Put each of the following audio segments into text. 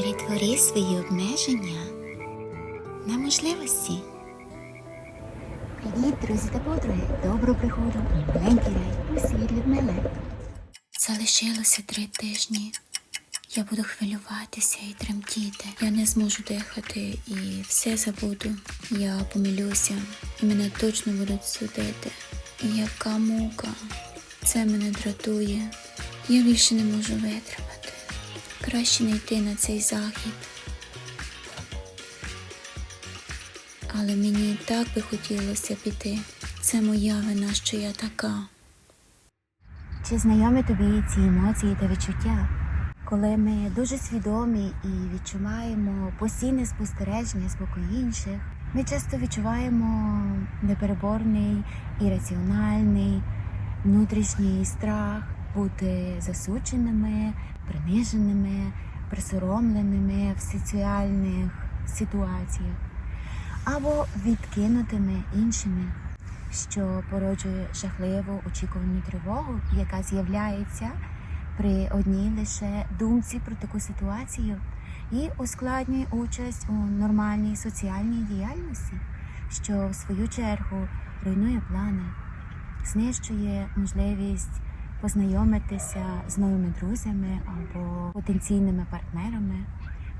Перетвори свої обмеження на можливості. Привіт, друзі та подруги! Доброго приходу! у Маленький рай у світ Людмили. Залишилося три тижні. Я буду хвилюватися і тремтіти. Я не зможу дихати і все забуду. Я помилюся, і мене точно будуть судити. Яка мука. Це мене дратує. Я більше не можу витримати. Краще не йти на цей захід. Але мені так би хотілося піти. Це моя вина, що я така. Чи знайомі тобі ці емоції та відчуття? Коли ми дуже свідомі і відчуваємо постійне спостереження з боку інших, ми часто відчуваємо непереборний ірраціональний внутрішній страх бути засудженими, приниженими, присоромленими в соціальних ситуаціях. Або відкинутими іншими, що породжує жахливу очікувану тривогу, яка з'являється при одній лише думці про таку ситуацію і ускладнює участь у нормальній соціальній діяльності, що в свою чергу руйнує плани, знищує можливість познайомитися з новими друзями або потенційними партнерами,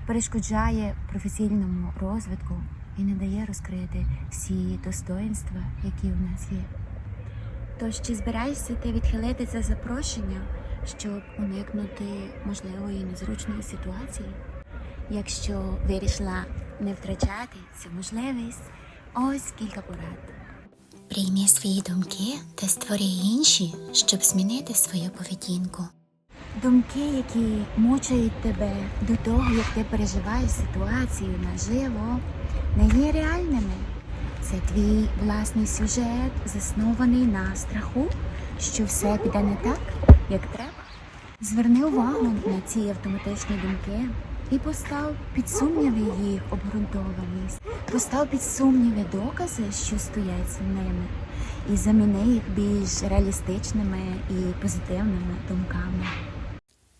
перешкоджає професійному розвитку і не дає розкрити всі достоїнства, які у нас є. Тож чи збираєшся ти відхилити це запрошення, щоб уникнути можливої незручної ситуації? Якщо вирішила не втрачати цю можливість, ось кілька порад. Прийми свої думки та створи інші, щоб змінити свою поведінку. Думки, які мучають тебе до того, як ти переживаєш ситуацію наживо, не є реальними. Це твій власний сюжет, заснований на страху, що все піде не так, як треба. Зверни увагу на ці автоматичні думки і постав під сумніви їх обґрунтованість, постав під сумніви докази, що стоять за ними, і заміни їх більш реалістичними і позитивними думками.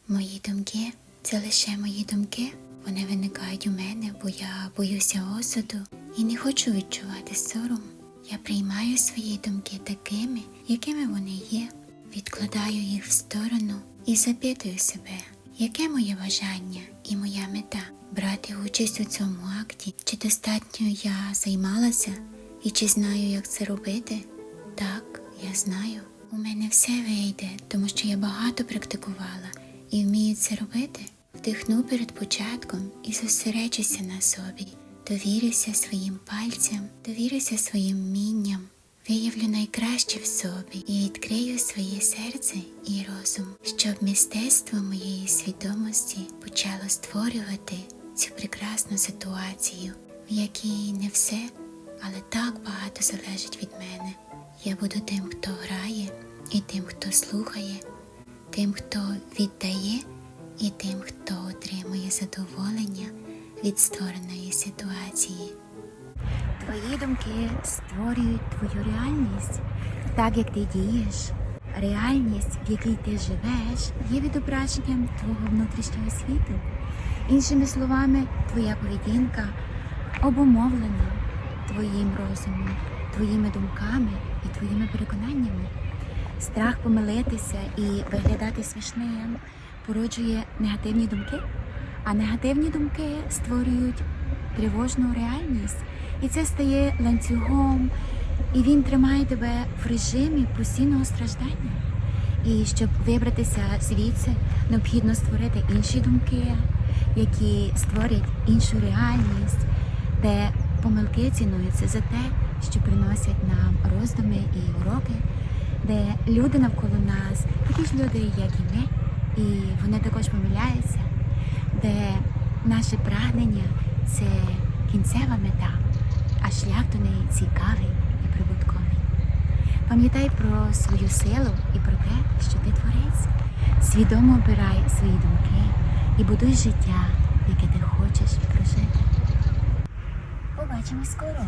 Мої думки це лише мої думки. Вони виникають у мене, бо я боюся осуду і не хочу відчувати сором. Я приймаю свої думки такими, якими вони є, відкладаю їх в сторону і запитую себе, яке моє бажання і моя мета брати участь у цьому акті, чи достатньо я займалася і чи знаю, як це робити? Так, я знаю. У мене все вийде, тому що я багато практикувала і вмію це робити. Вдихну перед початком і зосереджуся на собі. Довірюся своїм пальцям, довірюся своїм вмінням, виявлю найкраще в собі і відкрию своє серце і розум, щоб мистецтво моєї свідомості почало створювати цю прекрасну ситуацію, в якій не все, але так багато залежить від мене. Я буду тим, хто грає, і тим, хто слухає, тим, хто віддає, і тим, хто отримує задоволення від створеної ситуації. Твої думки створюють твою реальність, так як ти дієш. Реальність, в якій ти живеш, є відображенням твого внутрішнього світу. Іншими словами, твоя поведінка обумовлена твоїм розумом, твоїми думками і твоїми переконаннями. Страх помилитися і виглядати смішним породжує негативні думки, а негативні думки створюють тривожну реальність. І це стає ланцюгом, і він тримає тебе в режимі постійного страждання. І щоб вибратися звідси, необхідно створити інші думки, які створять іншу реальність, де помилки цінуються за те, що приносять нам роздуми і уроки, де люди навколо нас, такі ж люди, як і ми, і вони також помиляються, де наше прагнення це кінцева мета, а шлях до неї цікавий і прибутковий. Пам'ятай про свою силу і про те, що ти творець. Свідомо обирай свої думки і будуй життя, яке ти хочеш прожити. Побачимось скоро.